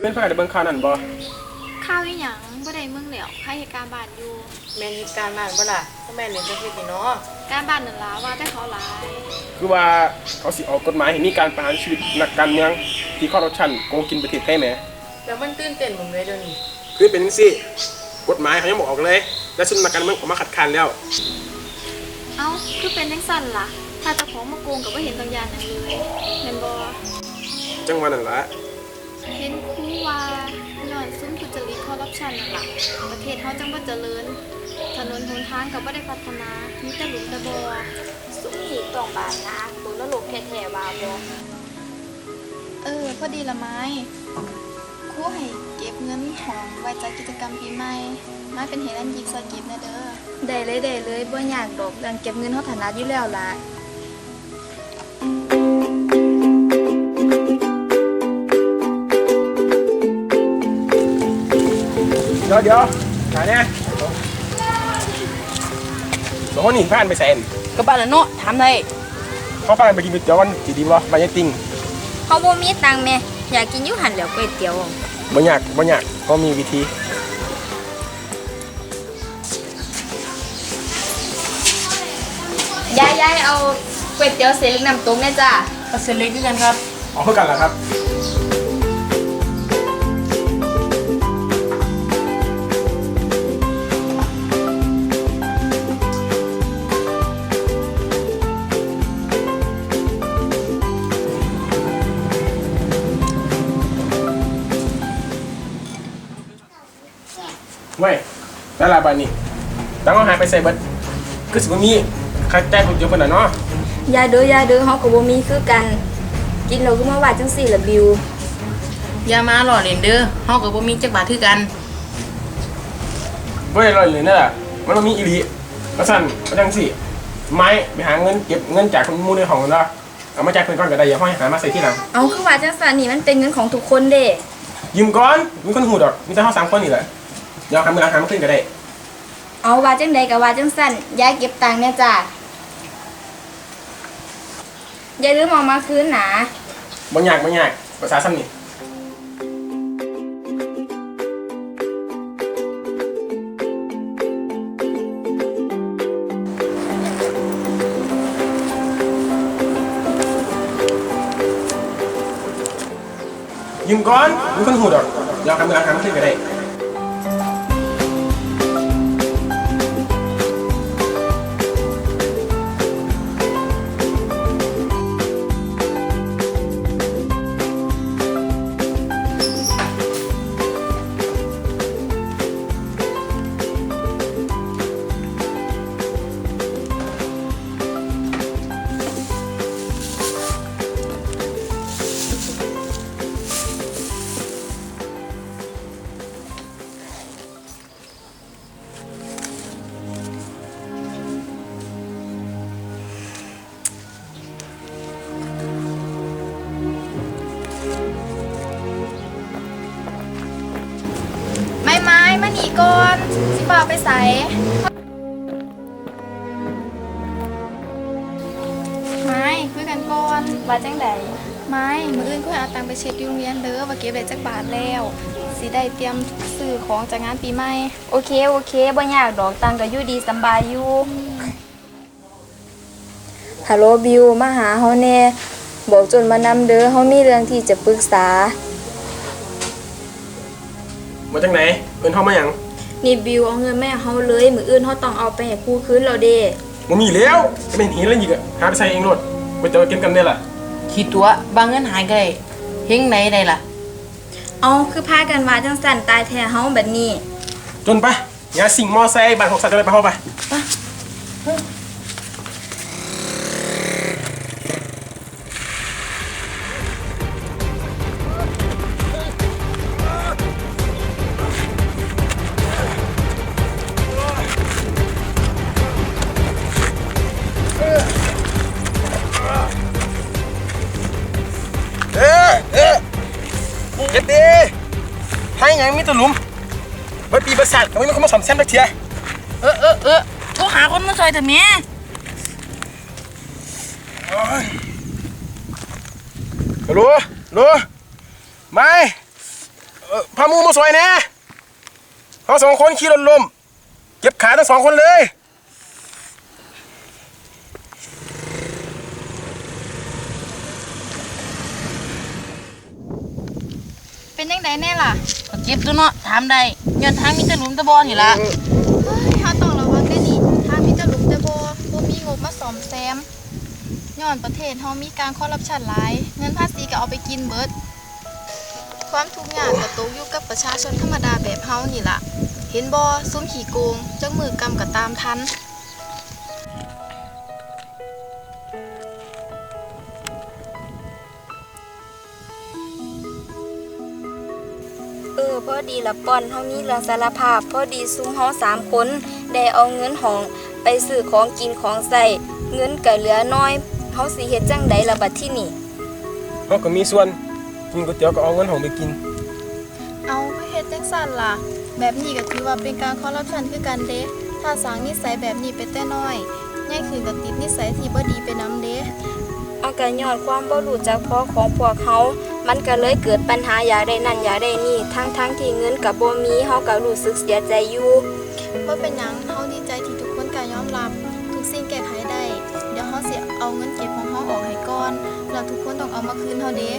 เล่นพากันได้เบิ่งข่าวนั่นบ่ข้าวอีหยังบ่ได้มึงแล้วใครเหตุการณ์บ้านอยู่ แม่นเหตุการณ์บ้านบ่ล่ะถ้าแม่นเล่นจังซี่นี่เนาะการบ้านนั่นล่ะว่าแต่เขาหลายคือว่าเขาสิออกกฎหมายให้มีการประหารชีวิตนักการเมืองที่คอร์รัปชันโกงกินประเทศไทยแหมแล้วมันตื่นเต้นผมเลยเดี๋ยวนี้คือเป็นจังซี่กฎหมายเขายังบอกออกเลย และซุนนักการเมืองออกมาขัดขานแล้ว เอ้าคือเป็นจังซั่นล่ะ ถ้าเจ้าของมาโกงก็บ่เห็นตัวอย่างหยังเลยแม่นบ่จังหวะนั้นละ เห็นครูว่าย้อนซุ่มทุจริตคอร์รัปชันนั่นล่ะประเทศเฮาจังบ่เจริญ ถนนหนทางก็บ่ได้พัฒนามีแต่หลุมแต่บ่อสุขีต้องบานนะตัวนรกแท้ๆว่าบ่เออพอดีละไม้ครูให้เก็บเงินของไว้จัดกิจกรรมปีใหม่มาเป็นเหตุอันยิบซอยเก็บนะเด้อได้เลยได้เลยบ่ยากดอกเรื่องเก็บเงินเฮาถนัดอยู่แล้วล่ะ เดี๋ยวเดี๋ยวหาเนี่ยสองคนนี่พากันไปแซนก็บ้านละเนาะถามได้เขาพากันไปกินก๋วยเตี๋ยววันสิดีบ่บายายติงเฮาบ่มีตังค์แม่อยากกินอยู่หั่นแหล้วก๋วยเตี๋ยวบ่ยากบ่ยากเขามีวิธียายยายเอาก๋วยเตี๋ยวเส้นเล็กน้ำตกแน่จ้าก็เส้นเล็กคือกันครับเอาเพื่อกันล่ะครับ เว้ยแล้วลาบานี่ตั้งเอาหายไปใส่เบิดคือสิบ่มีค่าจ่ายคนเดียวเพิ่นน่ะเนาะยายเด้อยายเด้อเฮาก็บ่มีคือกัน กินแล้วก็มาว่าจังซี่ล่ะบิว อย่ามาหล่อเล่นเด้อเฮาก็บ่มีจักบาทคือกันเว้ยลอยเลยนั่นแหละมันบ่มีอีหลีก็สั่นก็จังสิไม้ไปหาเงินเก็บเงินจากคนหมู่ในห้องกันเนาะเอามาจ่ายเพิ่นก่อนก็ได้อย่าห้อยหามาใส่ที่หลัง เอาคือว่าจังซั่นนี่มันเป็นเงินของทุกคนเด้ยืมก่อนมีคนหูดอกมีแต่เฮาสามคนนี่แหละ เดี๋ยวหามือหลังหามาขึ้นก็ได้เอาว่าจังใดก็ว่าจังซั่นยายเก็บตังค์แน่จ้าอย่าลืมเอามาคืนนะบ่ยากบ่ยากภาษาซ้ำนี่ยืมก่อนมีคนหูดอกเดี๋ยวหามือหลังหามาขึ้นก็ได้ นีก่อน สิบ่าวไปใส่ไม้คุยกันก่อนว่าจังใดไม้มื้ออื่นคุยเอาตังค์ไปเช็คอยู่โรงเรียนเด้อว่าเก็บได้จักบาทแล้ว สิได้เตรียมซื้อของจากงานปีใหม่ โอเคโอเคบ่ยากดอกตังก็อยู่ดีสำบายอยู่ฮัลโหลบิวมาหาเฮาแน่บอกจนมานำเด้อเฮามีเรื่องที่จะปรึกษา มาจากไหนเอิ้นเฮามาหยังนี่บิวเอาเงินแม่เฮาเลยมื้ออื่นเฮาต้องเอาไปให้ครูคืนแล้วเด้บ่มีแล้วจะเป็นหินแล้วอีกอะหาไปใส่เองโลดไปเจอกินกันได้ล่ะคิดตัวบางเงินหายก็ได้เฮงไหนได้ล่ะ เอาคือพากันว่าจังสั่นตายแท้เฮาแบบนี้ จนไปอย่าสิ่งมอไซค์บ้านหกสัตว์จะไปไปเฮาไปเอ ยังมีแตัวหลุมเบิดปีประสาทก็ไม่มีคนมาสอมแซมสักเทียเออเออเออโทรหาคนมาซอยเถอะแม่ฮัลโหลฮัลโหลไม่เอ่อพาหมูมาสวยแน่เขาสองคนขี่รถล้มเจ็บขาทั้งสองคนเลย เป็นยังไงแน่ล่ะก็เจ็บตัวเนาะถามได้ย้อนทางมีแต่หลุมแตะบอนี่ล่ะเฮ้ยเขาต้องระวังได้ดิถ้ามีแต่หลุมแต่บ่บ่มีงบมาซ่อมแซมย้อนประเทศเฮามีการคอร์รัปชันหลาย เงินภาษีก็เอาไปกินเบิด ความทุกข์ยากก็ตกอยู่กับประชาชนธรรมดาแบบเฮานี่ล่ะ เห็นบ่ซุ่มขี้โกงจักมือกำก็ตามทัน เออพอดีละป้อนเฮามีเรื่องสารภาพพอดีซุมเฮาสามคนได้เอาเงินของไปซื้อของกินของใส่เงินก็เหลือน้อยเฮาสิเฮ็ดจังใดล่ะบัดที่นี่เขาก็มีส่วนกินก๋วยเตี๋ยวก็เอาเงินของไปกิน เอาก็เฮ็ดจังซั่นล่ะ แบบนี้ก็ถือว่าเป็นการคอร์รัปชันคือกันเด้ถ้าสร้างนิสัยแบบนี้ไปแต่น้อยใหญ่ขึ้นก็ติดนิสัยที่บ่ดีไปนำเด้เอาก็ย้อนความบ่รู้จักพอของพวกเขา มันก็เลยเกิดปัญหาอยากได้นั่นอยากได้นี่ ทั้งทั้งๆที่เงินกับโบมีเฮาก็รู้สึกเสียใจอยู่ว่าเป็นหยังเฮาดีใจที่ทุกคนก็ยอมรับ ทุกสิ่งแก้ไขได้ เดี๋ยวเฮาสิเอาเงินเก็บของเฮาออกให้ก่อน แล้วทุกคนต้องเอามาคืนเฮาเด้